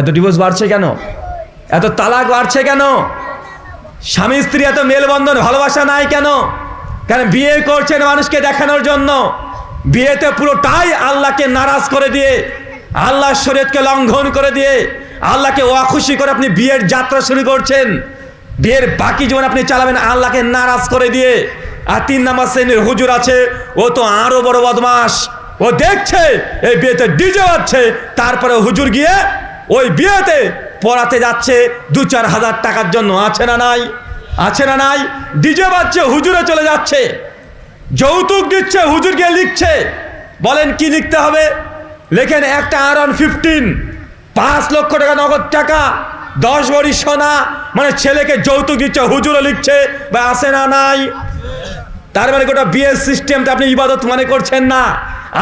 এত ডিভোর্স বাড়ছে কেন? এত তালাক বাড়ছে কেন? স্বামী, স্ত্রী এত মেলবন্ধন, ভালোবাসা নাই কেন? কারণ বিয়ে করছেন মানুষকে দেখানোর জন্য? বিয়েতে পুরোটাই আল্লাহকে নারাজ করে দিয়ে, আল্লাহর শরীয়তকে লঙ্ঘন করে দিয়ে, আল্লাহকে অখুশি করে আপনি বিয়ের যাত্রা শুরু করছেন। বিয়ের বাকি জীবন আপনি চালাবেন আল্লাহকে নারাজ করে দিয়ে। আর তিন নাম্বার শ্রেণির হুজুর আছে, ও তো আরও বড় বদমাস ও দেখছে, এই বিয়েতে ডিজে হচ্ছে তারপরে হুজুর গিয়ে ওই বিয়েতে পড়াতে যাচ্ছে দু চার হাজার টাকার জন্য। আছে না নাই? আছে না নাই? ডিজে বাজছে, হুজুরে চলে যাচ্ছে। যৌতুক দিচ্ছে হুজুর গিয়ে লিখছে। বলেন কি লিখতে হবে? লেখেন, একটা আর অন ফিফটিন পাঁচ লক্ষ টাকা নগদ টাকা, দশ ভরি সোনা মানে ছেলেকে যৌতুক দিচ্ছে, হুজুরও লিখছে। বা আসে না নাই? তার মানে গোটা বিয়ের সিস্টেমটা আপনি ইবাদত মনে করছেন না।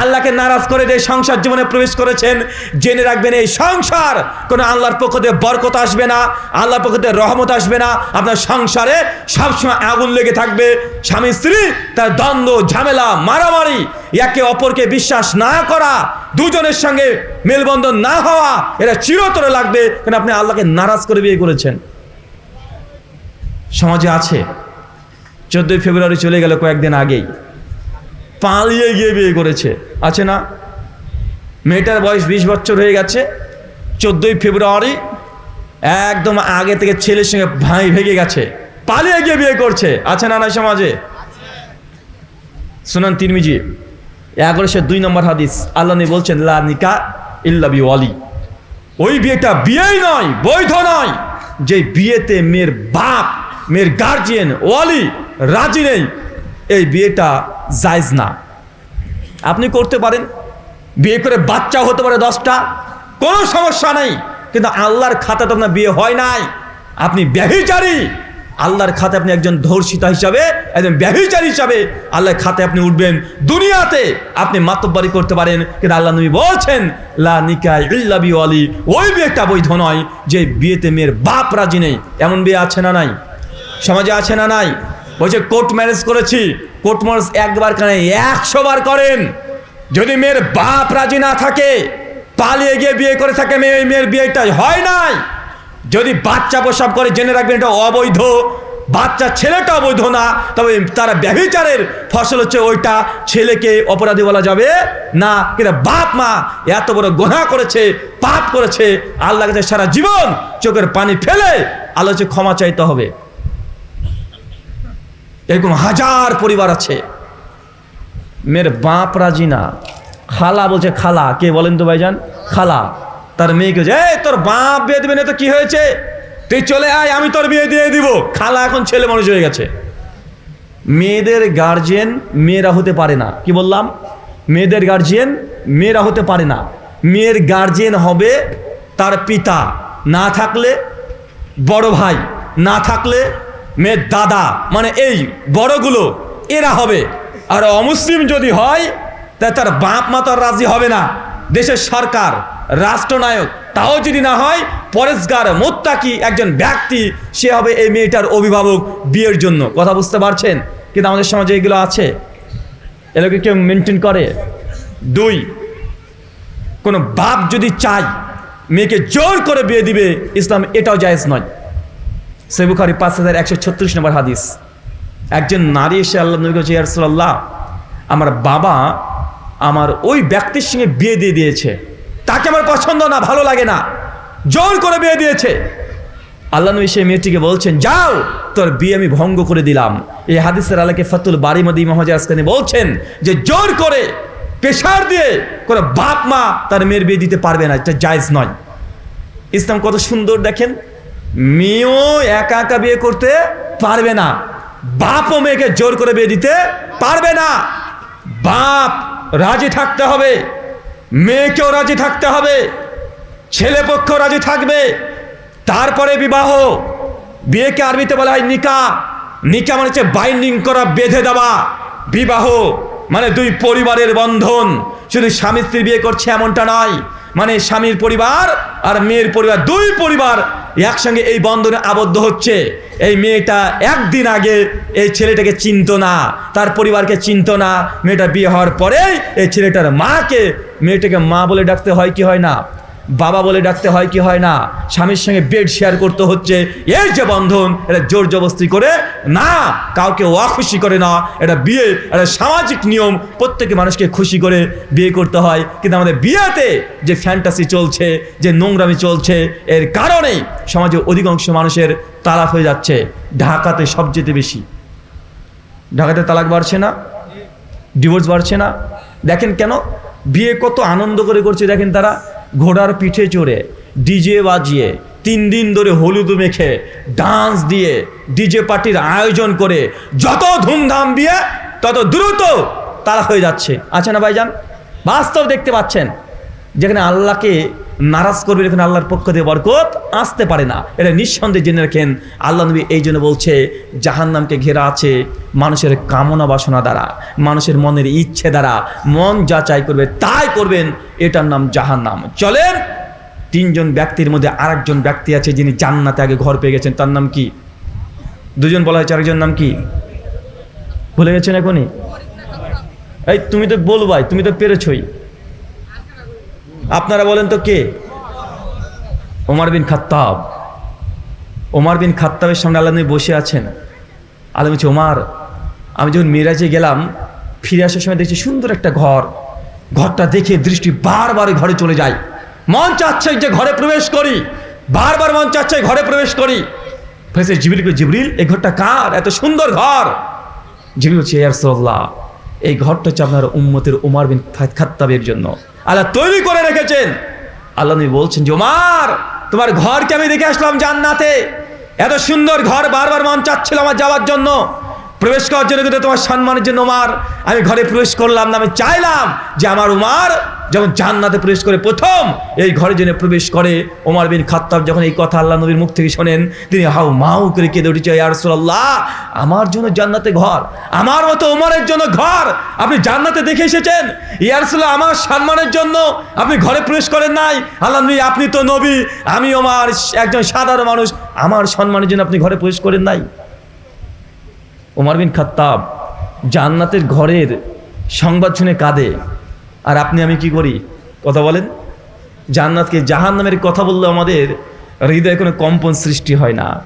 আল্লাহকে নারাজ করে দিয়ে সংসার জীবনে প্রবেশ করেছেন। জেনে রাখবেন, এই সংসার কোনো আল্লাহর পক্ষ থেকে বরকত আসবে না, আল্লাহর পক্ষ থেকে রহমত আসবে না। আপনার সংসারে সবসময় আগুন লেগে থাকবে। স্বামী, স্ত্রী, তার দ্বন্দ্ব, ঝামেলা, মারামারি, একে অপরকে বিশ্বাস না করা, দুজনের সঙ্গে মেলবন্ধন না হওয়া, এটা চিরতরে লাগবে কেন আপনি আল্লাহকে নারাজ করে বিয়ে করেছেন। সমাজে আছে। চোদ্দোই ফেব্রুয়ারি চলে গেল কয়েকদিন আগেই। পালিয়ে গিয়ে বিয়ে করেছে। আছে না? মেয়েটার বয়স বিশ বছর হয়ে গেছে। চোদ্দোই ফেব্রুয়ারি একদম আগে থেকে ছেলের সঙ্গে ভাই ভেঙে গেছে। পালিয়ে গিয়ে বিয়ে করছে। আছে না না সমাজে? শুনান তিরমিজি এগারোশো দুই নম্বর হাদিস। আল্লাহ বলছেন, লা নিকা ইল্লা ওয়ালি ওই বিয়েটা বিয়েই নয়, বৈধ নয়। যে বিয়েতে মেয়ের বাপ, মেয়ের গার্জিয়ান ওয়ালি রাজি নেই। বিয়েটা জায়জ না। আপনি করতে পারেন, বিয়ে করে বাচ্চা হতে পারে দশটা, কোনো সমস্যা নেই, কিন্তু আল্লাহর খাতা তো আপনার বিয়ে হয় নাই। আপনি ব্যভিচারী, আল্লাহর খাতে আপনি একজন ধর্ষিতা হিসাবে, একজন ব্যভিচারী হিসাবে আল্লাহর খাতে আপনি উঠবেন দুনিয়াতে। আপনি মাতব্বারি করতে পারেন, কিন্তু আল্লাহ নবী বলছেন, লা নিকা ইল্লা বি ওয়ালি ওই বিয়েটা বৈধ নয়, যে বিয়েতে মেয়ের বাপ রাজি নেই। এমন বিয়ে আছে না নাই? সমাজে আছে না নাই? বলছে কোর্ট ম্যারেজ করেছি কোর্ট ম্যারেজ একবার কেন, একশো বার করেন। যদি মেয়ের বাপ রাজি না থাকে, পালিয়ে গিয়ে বিয়ে করে থাকে মেয়ে, ওই মেয়ের বিয়েটা হয় নাই। যদি বাচ্চা প্রসাব করে, জেনে রাখবেন এটা অবৈধ। বাচ্চা ছেলেটা অবৈধ না, তবে তারা ব্যভিচারের ফসল হচ্ছে ওইটা। ছেলেকে অপরাধী বলা যাবে না, কিন্তু বাপ মা এত বড় গোনা করেছে, পাপ করেছে আল্লাহ সারা জীবন চোখের পানি ফেলে আল্লাহ ক্ষমা চাইতে হবে। এরকম হাজার পরিবার আছে। মেয়ের বাপ রাজি না। খালা বলছে, খালা, কে বলেন তো ভাইজান? খালা। তার মেয়েকে এই, তোর বাপ বিয়ে দেবে না তো কি হয়েছে? তুই চলে আয়, আমি তোর বিয়ে দিয়ে দিব। খালা এখন ছেলে মানুষ হয়ে গেছে। মেয়েদের গার্জেন মেয়েরা হতে পারে না। কি বললাম? মেয়েদের গার্জিয়ান মেয়েরা হতে পারে না। মেয়ের গার্জিয়ান হবে তার পিতা। না থাকলে বড় ভাই, না থাকলে মেয়ের দাদা মানে এই বড়গুলো, এরা হবে। আর অমুসলিম যদি হয়, তা তার বাপ মাতার রাজি হবে না। দেশের সরকার, রাষ্ট্রনায়ক, তাও যদি না হয়, পরেশগার মোত্তাকি একজন ব্যক্তি, সে হবে এই মেয়েটার অভিভাবক বিয়ের জন্য। কথা বুঝতে পারছেন? কিন্তু আমাদের সমাজে এগুলো আছে। এগুলোকে কেউ মেনটেন করে। দুই, কোনো বাপ যদি চায়, মেয়েকে জোর করে বিয়ে দিবে, ইসলাম এটাও জায়েজ নয়। সে বুখারি পাঁচ হাজার একশো ছত্রিশ নম্বর হাদিস। একজন নারী এসে আল্লাহ নবী কাছে ইয়ারসোল্লাহ আমার বাবা আমার ওই ব্যক্তির সঙ্গে বিয়ে দিয়ে দিয়েছে। তাকে আমার পছন্দ না, ভালো লাগে না। জোর করে বিয়ে দিয়েছে। আল্লাহ নবী সেই মেয়েটিকে বলছেন, যাও, তোর বিয়ে আমি ভঙ্গ করে দিলাম। এই হাদিসের আলাকে ফতুল বাড়ি মদি মহাজাজ বলছেন যে, জোর করে, পেশার দিয়ে কোনো বাপ মা তার মেয়ের বিয়ে দিতে পারবে না, এটা জায়জ নয়। ইসলাম কত সুন্দর দেখেন মেয়েও একা একা বিয়ে করতে পারবে না। বাপও মেয়েকে জোর করে বিয়ে দিতে পারবে না। বাপ রাজি থাকতে হবে, মেয়েকেও রাজি থাকতে হবে ছেলে পক্ষ রাজি থাকবে। তারপরে বিবাহ। বিয়েকে আরবিতে বলা হয় নিকা। নিকা মানে হচ্ছে বাইন্ডিং করা, বেঁধে দেওয়া। বিবাহ মানে দুই পরিবারের বন্ধন। শুধু স্বামী স্ত্রী বিয়ে করছে এমনটা নয় মানে স্বামীর পরিবার আর মেয়ের পরিবার, দুই পরিবার একসঙ্গে এই বন্ধনে আবদ্ধ হচ্ছে। এই মেয়েটা একদিন আগে এই ছেলেটাকে চিনত না, তার পরিবারকে চিনত না। মেয়েটা বিয়ে হওয়ার পরেই এই ছেলেটার মাকে, মেয়েটাকে মা বলে ডাকতে হয় কি হয় না? বাবা বলে ডাকতে হয় কি হয় না? স্বামীর সঙ্গে বেড শেয়ার করতে হচ্ছে। এই যে বন্ধন, এটা জোর জবস্তি করে না, কাউকে অখুশি করে না। এটা বিয়ে, এটা সামাজিক নিয়ম। প্রত্যেকে মানুষকে খুশি করে বিয়ে করতে হয়। কিন্তু আমাদের বিয়েতে যে ফ্যান্টাসি চলছে, যে নোংরামি চলছে, এর কারণেই সমাজে অধিকাংশ মানুষের তালাক হয়ে যাচ্ছে। ঢাকাতে সবচেয়ে বেশি। ঢাকাতে তালাক বাড়ছে না? ডিভোর্স বাড়ছে না? দেখেন কেন? বিয়ে কত আনন্দ করে করছে দেখেন তারা। ঘোড়ার পিঠে চড়ে ডিজে বাজিয়ে তিন দিন ধরে হলুদ মেখে ডান্স দিয়ে ডিজে পার্টির আয়োজন করে যত ধুমধাম বিয়ে তত দ্রুত তারা হয়ে যাচ্ছে। আছে না ভাইজান? বাস্তব দেখতে পাচ্ছেন, যেখানে আল্লাহকে নারাজ করবে এখানে আল্লাহর পক্ষ দিয়ে বরকত আসতে পারে না। এটা নিঃসন্দেহে জেনে রাখেন, আল্লাহ নবী এই জন্য বলছে, জাহান্নামকে ঘেরা আছে মানুষের কামনা বাসনা দ্বারা, মানুষের মনের ইচ্ছে দ্বারা, মন যা চাই করবে তাই করবেন। এটার নাম জাহান্নাম। চলেন, তিনজন ব্যক্তির মধ্যে আরেকজন ব্যক্তি আছে যিনি জান্নাতে আগে ঘর পেয়ে গেছেন। তার নাম কি? দুজন বলা হয়েছে আরেকজন নাম কি? ভুলে গেছেন এখনই? এই, তুমি তো বলবাই তুমি তো পেরেছই। আপনারা বলেন তো কে? ওমার বিন খাত্তাব। ওমার বিন খাত্তাবের সামনে নবী বসে আছেন। আল্লাহ বলছে, ওমার, আমি যখন মিরাজে গেলাম, ফিরে আসার সময় দেখছি সুন্দর একটা ঘর। ঘরটা দেখে দৃষ্টি বারবার ঘরে চলে যায়। মন চাচ্ছে যে ঘরে প্রবেশ করি। বারবার মন চাচ্ছে ঘরে প্রবেশ করি। ফেসে জিবরিল জিবরিল, এই ঘরটা কার? এত সুন্দর ঘর। জিবরিল হচ্ছে ইয়ারসোল্লাহ এই ঘরটা হচ্ছে আপনার উম্মতের উমার বিন খাত্তাবের জন্য। আল্লাহ তৈরি করে রেখেছেন। আল্লাহ নবী বলছেন যে, উমার, তোমার ঘরকে আমি দেখে আসলাম জান্নাতে। এত সুন্দর ঘর বারবার মন চাচ্ছিল আমার যাওয়ার জন্য। প্রবেশ করার জন্য কিন্তু তোমার সম্মানের জন্য উমার, আমি ঘরে প্রবেশ করলাম না, আমি চাইলাম যে আমার উমার যখন জান্নাতে প্রবেশ করে প্রথম এই ঘরে জেনে প্রবেশ করে ওমার বিন খাত্তাব যখন এই কথা আল্লাহ নবীর মুখ থেকে শোনেন, তিনি হাউ মাউ করে কেঁদে উঠেছে ইয়ারসোল্লাহ আমার জন্য জান্নাতে ঘর, আমার মতো ওমরের জন্য ঘর, আপনি জান্নাতে দেখে এসেছেন? ইয়ারসোল্লাহ আমার সম্মানের জন্য আপনি ঘরে প্রবেশ করেন নাই? আল্লাহ নবী, আপনি তো নবী, আমি ওমার একজন সাধারণ মানুষ, আমার সম্মানের জন্য আপনি ঘরে প্রবেশ করেন নাই? ওমর বিন খাত্তাব জান্নাতের ঘরের সংবাদ শুনে কাঁদে। আর আপনি, আমি কি করি? কথা বলেন। জান্নাতকে জাহান নামের কথা বললে আমাদের হৃদয়ে কোনো কম্পন সৃষ্টি হয় না।